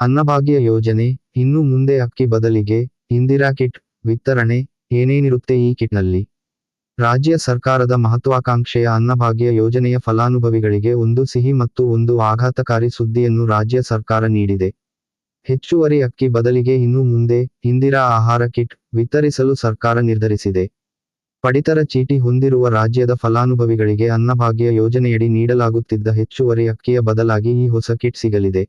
ಅನ್ನಭಾಗ್ಯ ಯೋಜನೆ, ಇನ್ನು ಮುಂದೆ ಅಕ್ಕಿ ಬದಲಿಗೆ, ಇಂದಿರಾ ಕಿಟ್, ವಿತರಣೆ, ಏನೇನಿರುತ್ತೆ ಈ ಕಿಟ್ನಲ್ಲಿ? ರಾಜ್ಯ ಸರ್ಕಾರದ ಮಹತ್ವಾಕಾಂಕ್ಷೆಯ ಅನ್ನಭಾಗ್ಯ ಯೋಜನೆಯ ಫಲಾನುಭವಿಗಳಿಗೆ ಒಂದು ಸಿಹಿ ಮತ್ತು ಒಂದು ಆಘಾತಕಾರಿ ಸುದ್ದಿಯನ್ನು ರಾಜ್ಯ ಸರ್ಕಾರ ನೀಡಿದೆ. ಹೆಚ್ಚುವರಿ ಅಕ್ಕಿ ಬದಲಿಗೆ ಇನ್ನು ಮುಂದೆ, ಇಂದಿರಾ ಆಹಾರ ಕಿಟ್, ವಿತರಿಸಲು ಸರ್ಕಾರ ನಿರ್ಧರಿಸಿದೆ. ಪಡಿತರ ಚೀಟಿ ಹೊಂದಿರುವ ರಾಜ್ಯದ ಫಲಾನುಭವಿಗಳಿಗೆ ಅನ್ನಭಾಗ್ಯ ಯೋಜನೆಯಡಿ ನೀಡಲಾಗುತ್ತಿದ್ದ ಹೆಚ್ಚುವರಿ ಅಕ್ಕಿಯ ಬದಲಾಗಿ ಈ ಹೊಸ ಕಿಟ್ ಸಿಗಲಿದೆ.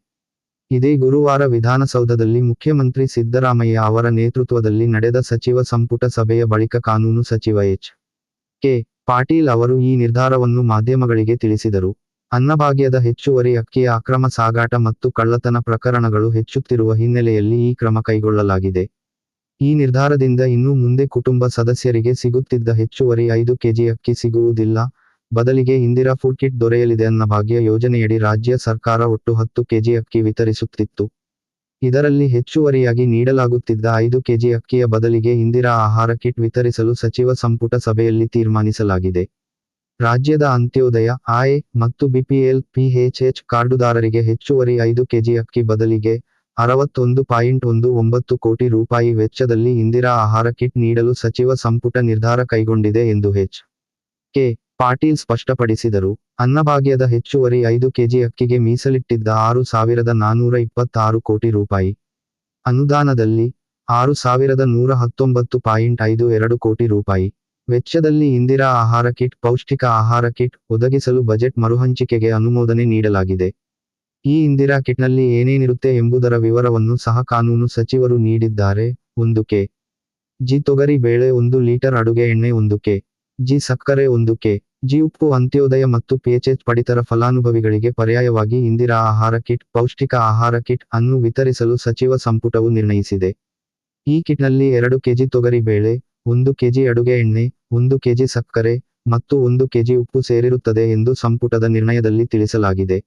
ಇದೇ ಗುರುವಾರ ವಿಧಾನಸೌಧದಲ್ಲಿ ಮುಖ್ಯಮಂತ್ರಿ ಸಿದ್ದರಾಮಯ್ಯ ಅವರ ನೇತೃತ್ವದಲ್ಲಿ ನಡೆದ ಸಚಿವ ಸಂಪುಟ ಸಭೆಯ ಬಳಿಕ ಕಾನೂನು ಸಚಿವ ಎಚ್. ಕೆ. ಪಾಟೀಲ್ ಅವರು ಈ ನಿರ್ಧಾರವನ್ನು ಮಾಧ್ಯಮಗಳಿಗೆ ತಿಳಿಸಿದರು. ಅನ್ನಭಾಗ್ಯದ ಹೆಚ್ಚುವರಿ ಅಕ್ಕಿಯ ಅಕ್ರಮ ಸಾಗಾಟ ಮತ್ತು ಕಳ್ಳತನ ಪ್ರಕರಣಗಳು ಹೆಚ್ಚುತ್ತಿರುವ ಹಿನ್ನೆಲೆಯಲ್ಲಿ ಈ ಕ್ರಮ ಕೈಗೊಳ್ಳಲಾಗಿದೆ. ಈ ನಿರ್ಧಾರದಿಂದ ಇನ್ನು ಮುಂದೆ ಕುಟುಂಬ ಸದಸ್ಯರಿಗೆ ಸಿಗುತ್ತಿದ್ದ ಹೆಚ್ಚುವರಿ ಐದು ಕೆಜಿ ಅಕ್ಕಿ ಸಿಗುವುದಿಲ್ಲ. ಬದಲಿಗೆ ಇಂದಿರಾ ಫುಡ್ ಕಿಟ್ ದೊರೆಯಲಿದೆ ಅನ್ನ ಭಾಗ್ಯ ಯೋಜನೆಯಡಿ ರಾಜ್ಯ ಸರ್ಕಾರ ಒಟ್ಟು ಹತ್ತು ಕೆಜಿ ಅಕ್ಕಿ ವಿತರಿಸುತ್ತಿತ್ತು. ಇದರಲ್ಲಿ ಹೆಚ್ಚುವರಿಯಾಗಿ ನೀಡಲಾಗುತ್ತಿದ್ದ ಐದು ಕೆಜಿ ಅಕ್ಕಿಯ ಬದಲಿಗೆ ಇಂದಿರಾ ಆಹಾರ ಕಿಟ್ ವಿತರಿಸಲು ಸಚಿವ ಸಂಪುಟ ಸಭೆಯಲ್ಲಿ ತೀರ್ಮಾನಿಸಲಾಗಿದೆ. ರಾಜ್ಯದ ಅಂತ್ಯೋದಯ, ಆಯ್ ಮತ್ತು ಬಿಪಿಎಲ್ ಪಿಎಚ್ಎಚ್ ಕಾರ್ಡುದಾರರಿಗೆ ಹೆಚ್ಚುವರಿ ಐದು ಕೆಜಿ ಅಕ್ಕಿ ಬದಲಿಗೆ ಅರವತ್ತೊಂದು ಪಾಯಿಂಟ್ ಒಂದು ಒಂಬತ್ತು ಕೋಟಿ ರೂಪಾಯಿ ವೆಚ್ಚದಲ್ಲಿ ಇಂದಿರಾ ಆಹಾರ ಕಿಟ್ ನೀಡಲು ಸಚಿವ ಸಂಪುಟ ನಿರ್ಧಾರ ಕೈಗೊಂಡಿದೆ ಎಂದು ಹೆಚ್ ಕೆ. ಪಾಟೀಲ್ ಸ್ಪಷ್ಟಪಡಿಸಿದರು, ಅನ್ನಭಾಗ್ಯದ ಹೆಚ್ಚುವರಿ ಐದು ಕೆಜಿ ಅಕ್ಕಿಗೆ ಮೀಸಲಿಟ್ಟಿದ್ದ ಆರು ಸಾವಿರದ ನಾನೂರ ಇಪ್ಪತ್ತಾರು ಕೋಟಿ ರೂಪಾಯಿ. ಅನುದಾನದಲ್ಲಿ ಆರು ಸಾವಿರದ ನೂರ ಹತ್ತೊಂಬತ್ತು ಪಾಯಿಂಟ್ ಐದು ಎರಡು ಕೋಟಿ ರೂಪಾಯಿ. ವೆಚ್ಚದಲ್ಲಿ ಇಂದಿರಾ ಆಹಾರ ಕಿಟ್, ಪೌಷ್ಟಿಕ ಆಹಾರ ಕಿಟ್ ಒದಗಿಸಲು ಬಜೆಟ್ ಮರುಹಂಚಿಕೆಗೆ ಅನುಮೋದನೆ ನೀಡಲಾಗಿದೆ. ಈ ಇಂದಿರಾ ಕಿಟ್ನಲ್ಲಿ ಏನೇನಿರುತ್ತೆ ಎಂಬುದರ ವಿವರವನ್ನು ಸಹ ಕಾನೂನು ಸಚಿವರು ನೀಡಿದ್ದಾರೆ. ಒಂದು ಕೆ. ಜಿ ತೊಗರಿ ಬೇಳೆ ಒಂದು ಲೀಟರ್ ಅಡುಗೆ ಎಣ್ಣೆ ಒಂದು ಕೆ. ಜಿ ಸಕ್ಕರೆ ಒಂದು ಕೆ. ಜಿ ಉಪ್ಪು ಅಂತ್ಯೋದಯ ಮತ್ತು ಪಿಎಚ್ಎಚ್ ಪಡಿತರ ಫಲಾನುಭವಿಗಳಿಗೆ ಪರ್ಯಾಯವಾಗಿ ಇಂದಿರಾ ಆಹಾರ ಕಿಟ್, ಪೌಷ್ಟಿಕ ಆಹಾರ ಕಿಟ್ ಅನ್ನು ವಿತರಿಸಲು ಸಚಿವ ಸಂಪುಟವು ನಿರ್ಣಯಿಸಿದೆ. ಈ ಕಿಟ್ನಲ್ಲಿ ಎರಡು ಕೆಜಿ ತೊಗರಿ ಬೇಳೆ, ಒಂದು ಕೆಜಿ ಅಡುಗೆ ಎಣ್ಣೆ, ಒಂದು ಕೆಜಿ ಸಕ್ಕರೆ ಮತ್ತು ಒಂದು ಕೆಜಿ ಉಪ್ಪು ಸೇರಿರುತ್ತದೆ ಎಂದು ಸಂಪುಟದ ನಿರ್ಣಯದಲ್ಲಿ ತಿಳಿಸಲಾಗಿದೆ.